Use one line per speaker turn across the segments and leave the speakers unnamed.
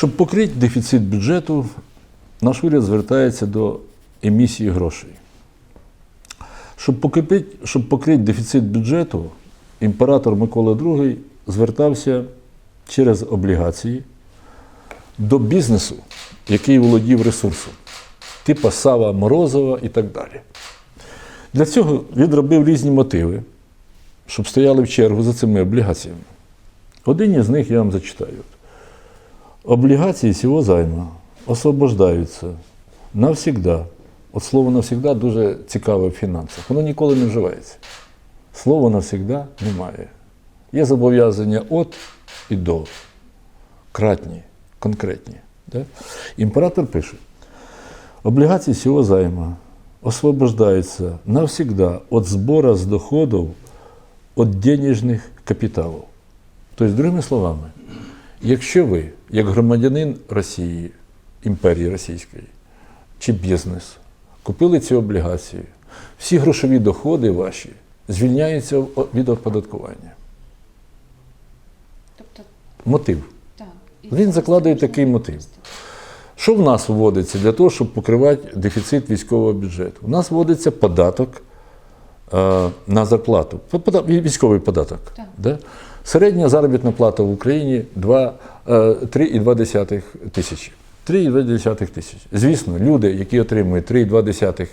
Щоб покрити дефіцит бюджету, наш уряд звертається до емісії грошей. Щоб покрити, щоб покрити дефіцит бюджету, імператор Микола II звертався через облігації до бізнесу, який володів ресурсом, типа Сава Морозова і так далі. Для цього він робив різні мотиви, щоб стояли в чергу за цими облігаціями. Один із них я вам зачитаю. Облігації цього займа освобождаються навсігда. От слово навсігда дуже цікаве в фінансах. Воно ніколи не вживається. Слова навсігда немає. Є зобов'язання от і до. Кратні, конкретні. Да? Імператор пише: облігації цього займа освобождаються навсегда от збора з доходів від денежних капіталів. Тобто, другими словами, якщо ви, як громадянин Росії, імперії Російської, чи бізнес, купили ці облігації, всі грошові доходи ваші звільняються від оподаткування.
Тобто,
Мотив.
так.
Він
можна
такий мотив. Що в нас вводиться для того, щоб покривати дефіцит військового бюджету? У нас вводиться податок е, на зарплату, військовий податок.
Так.
Да? Середня заробітна плата в Україні е, 3,2 тисячі. 3,2 тисячі. Звісно, люди, які отримують 3,2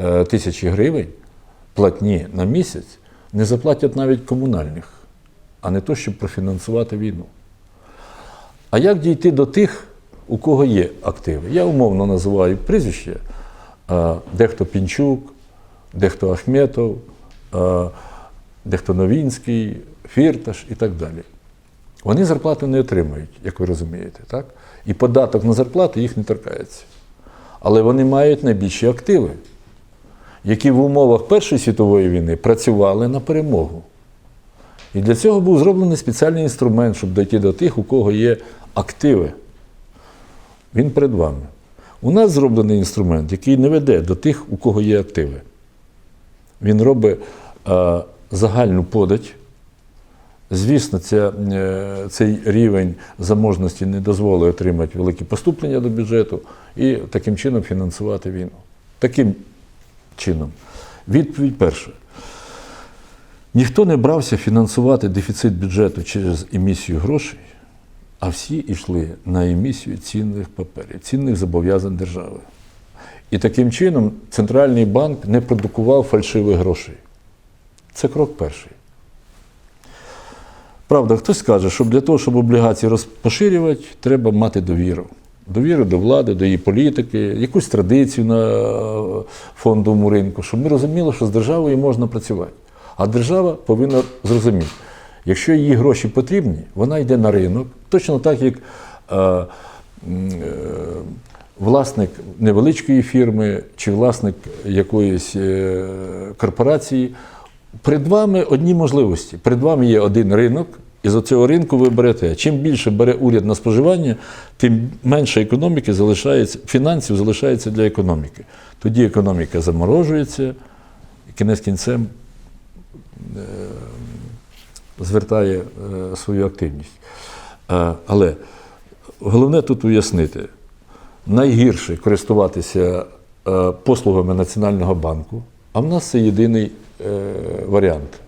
е, тисячі гривень платні на місяць, не заплатять навіть комунальних, а не то, щоб профінансувати війну. А як дійти до тих, у кого є активи? Я умовно називаю прізвище. Дехто Пінчук, дехто Ахметов, дехто Новінський, Фірташ і так далі. Вони зарплати не отримують, як ви розумієте, так? І податок на зарплату їх не торкається. Але вони мають найбільші активи, які в умовах Першої світової війни працювали на перемогу. І для цього був зроблений спеціальний інструмент, щоб дійти до тих, у кого є активи. Він перед вами. У нас зроблений інструмент, який не веде до тих, у кого є активи. Він робить е, загальну подать. Звісно, ця, е, цей рівень заможності не дозволить отримати великі поступлення до бюджету і таким чином фінансувати війну. Таким чином, відповідь перша. Ніхто не брався фінансувати дефіцит бюджету через емісію грошей, а всі йшли на емісію цінних паперів, цінних зобов'язань держави. І таким чином центральний банк не продукував фальшивих грошей. Це крок перший. Правда, хтось скаже, що для того, щоб облігації розпоширювати, треба мати довіру. Довіру до влади, до її політики, якусь традицію на е, фондовому ринку, щоб ми розуміли, що з державою можна працювати. А держава повинна зрозуміти, якщо їй гроші потрібні, вона йде на ринок, точно так, як е, е, власник невеличкої фірми чи власник якоїсь е, корпорації. Перед вами одні можливості. Перед вами є один ринок, і з цього ринку ви берете. Чим більше бере уряд на споживання, тим менше економіки залишається, фінансів залишається для економіки. Тоді економіка заморожується, і кінець кінцем е, звертає е, свою активність. Е, Але головне тут уяснити, найгірше користуватися послугами Національного банку, а в нас це єдиний е, варіант.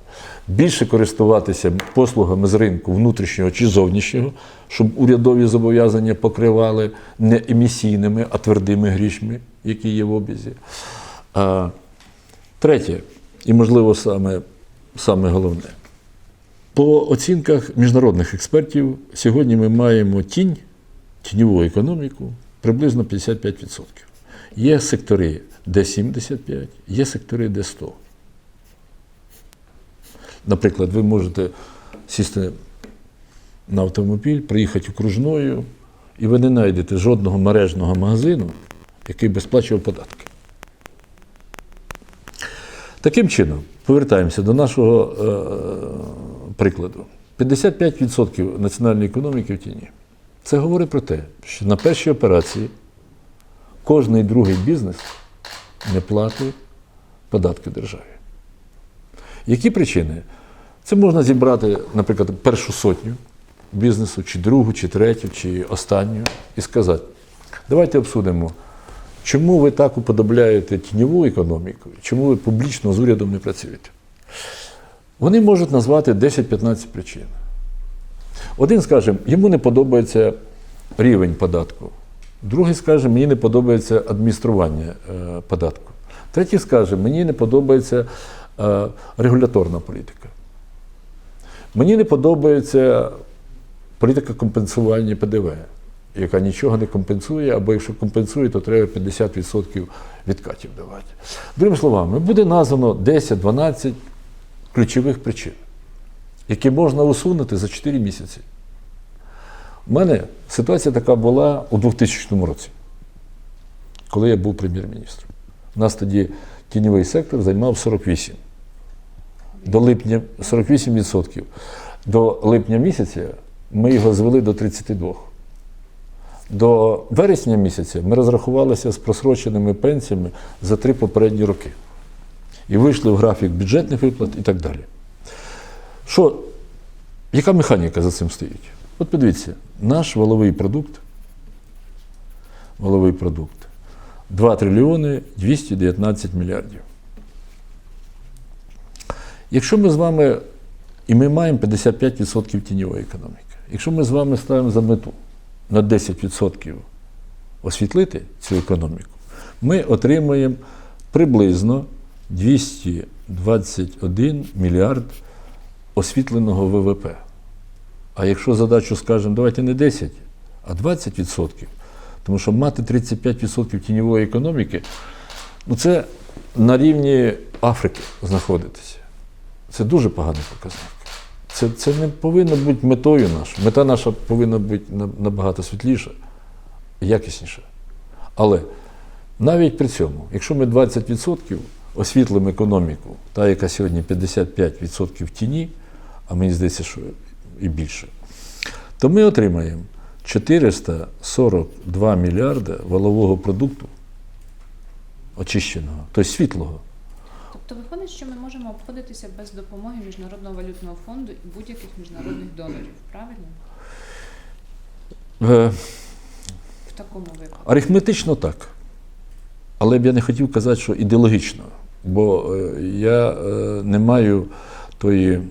Більше користуватися послугами з ринку внутрішнього чи зовнішнього, щоб урядові зобов'язання покривали не емісійними, а твердими грішми, які є в обізі. А, третє, і можливо саме, саме головне. По оцінках міжнародних експертів, сьогодні ми маємо тінь, тіньову економіку приблизно 55%. Є сектори, де 75, є сектори, де 100. Наприклад, ви можете сісти на автомобіль, приїхати окружною, і ви не знайдете жодного мережного магазину, який би сплачував податки. Таким чином, повертаємося до нашого е, прикладу. 55% національної економіки в тіні. Це говорить про те, що на першій операції кожний другий бізнес не платить податки державі. Які причини? Це можна зібрати, наприклад, першу сотню бізнесу, чи другу, чи третю, чи останню, і сказати: давайте обсудимо, чому ви так уподобляєте тіньову економіку, чому ви публічно з урядом не працюєте. Вони можуть назвати 10-15 причин. Один скаже, йому не подобається рівень податку. Другий скаже, мені не подобається адміністрування е, податку. Третій скаже, мені не подобається е, регуляторна політика. Мені не подобається політика компенсування ПДВ, яка нічого не компенсує, або якщо компенсує, то треба 50% відкатів давати. Другими словами, буде названо 10-12 ключових причин, які можна усунути за 4 місяці. У мене ситуація така була у 2000 році, коли я був прем'єр-міністром. У нас тоді тіньовий сектор займав 48. До липня 48%. До липня місяця ми його звели до 32. До вересня місяця ми розрахувалися з просроченими пенсіями за три попередні роки. І вийшли в графік бюджетних виплат і так далі. Що, яка механіка за цим стоїть? От подивіться, наш валовий продукт, валовий продукт 2 трильйони 219 мільярдів. Якщо ми з вами, і ми маємо 55% тіньової економіки, якщо ми з вами ставимо за мету на 10% освітлити цю економіку, ми отримаємо приблизно 221 мільярд освітленого ВВП. А якщо задачу скажемо, давайте не 10, а 20%, тому що мати 35% тіньової економіки, ну це на рівні Африки знаходитися. Це дуже поганий показник. Це, це не повинно бути метою нашою. Мета наша повинна бути набагато світліша якісніша. Але навіть при цьому, якщо ми 20% освітлимо економіку, та, яка сьогодні 55% в тіні, а мені здається, що і більше, то ми отримаємо 442 мільярди валового продукту очищеного, тобто світлого.
Тобто виходить, що ми можемо обходитися без допомоги Міжнародного валютного фонду і будь-яких міжнародних донорів, правильно?
Е,
В такому випадку.
Арифметично так. Але б я не хотів казати, що ідеологічно, бо е, я е, не маю тої,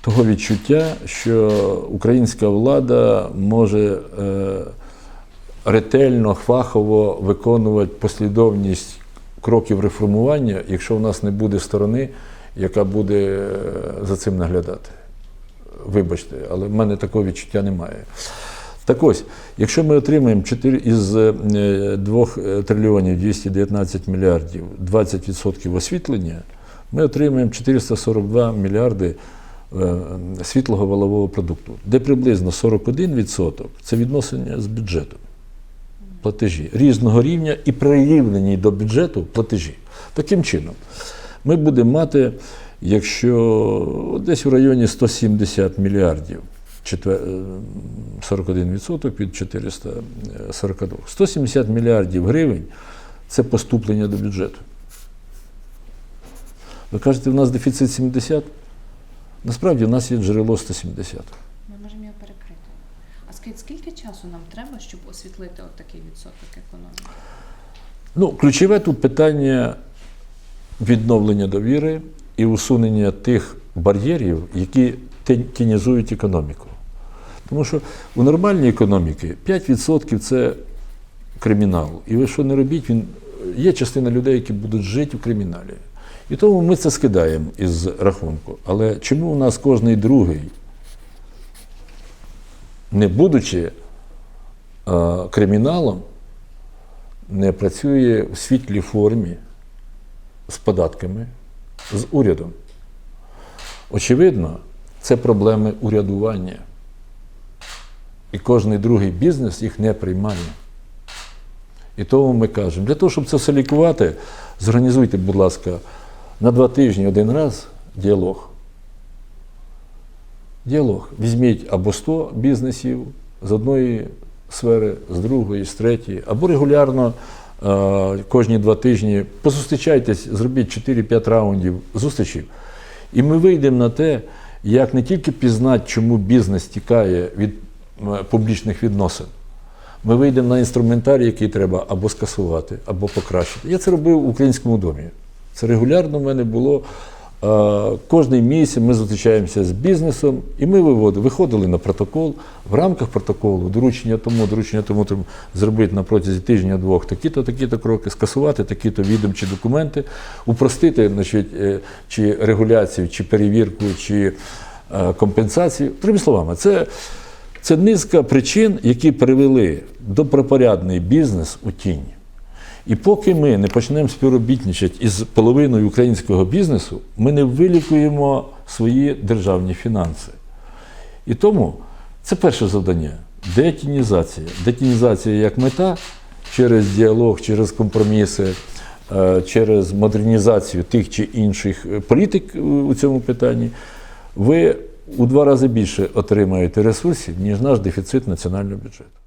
того відчуття, що українська влада може е, ретельно, фахово виконувати послідовність кроків реформування, якщо в нас не буде сторони, яка буде е, за цим наглядати. Вибачте, але в мене такого відчуття немає. Так ось, якщо ми отримаємо 4 із е, 2 трильйонів 219 мільярдів 20% освітлення, ми отримаємо 442 мільярди е, світлого валового продукту, де приблизно 41% це відношення з бюджету. Платежі різного рівня і прирівнені до бюджету платежі. Таким чином, ми будемо мати, якщо десь у районі 170 мільярдів, е, 41% від 442. 170 мільярдів гривень це поступлення до бюджету. Ви кажете, у нас дефіцит 70? Насправді, у нас є джерело 170.
Ми можемо його перекрити. А скажіть, скільки часу нам треба, щоб освітлити от такий відсоток економіки?
Ну, ключове тут питання відновлення довіри і усунення тих бар'єрів, які тінізують економіку. Тому що у нормальній економіки 5% це кримінал. І ви що не робіть, він є частина людей, які будуть жити у криміналі. І тому ми це скидаємо із рахунку. Але чому у нас кожний другий, не будучи е, криміналом, не працює в світлій формі з податками, з урядом. Очевидно, це проблеми урядування. І кожен другий бізнес їх не приймає. І тому ми кажемо, для того, щоб це все лікувати, зорганізуйте, будь ласка, на два тижні один раз діалог. Діалог. Візьміть або 100 бізнесів з одної сфери, з другої, з третьої, або регулярно е, кожні два тижні позустрічайтесь, зробіть 4-5 раундів зустрічей. І ми вийдемо на те, як не тільки пізнати, чому бізнес тікає від публічних відносин. Ми вийдемо на інструментарій, який треба або скасувати, або покращити. Я це робив в українському домі. Це регулярно в мене було. Кожний місяць ми зустрічаємося з бізнесом, і ми виходили на протокол. В рамках протоколу доручення тому, доручення тому, зробити на протязі тижня-двох такі-то, такі-то кроки, скасувати такі-то відомчі документи, упростити значить, е, чи регуляцію, чи перевірку, чи е, компенсацію. Другими словами, це, це низка причин, які привели добропорядний бізнес у тінь. І поки ми не почнемо співробітничати із половиною українського бізнесу, ми не вилікуємо свої державні фінанси. І тому це перше завдання детінізація. Детінізація як мета через діалог, через компроміси, е, через модернізацію тих чи інших е, політик у цьому питанні. Ви у два рази більше отримаєте ресурсів, ніж наш дефіцит національного бюджету.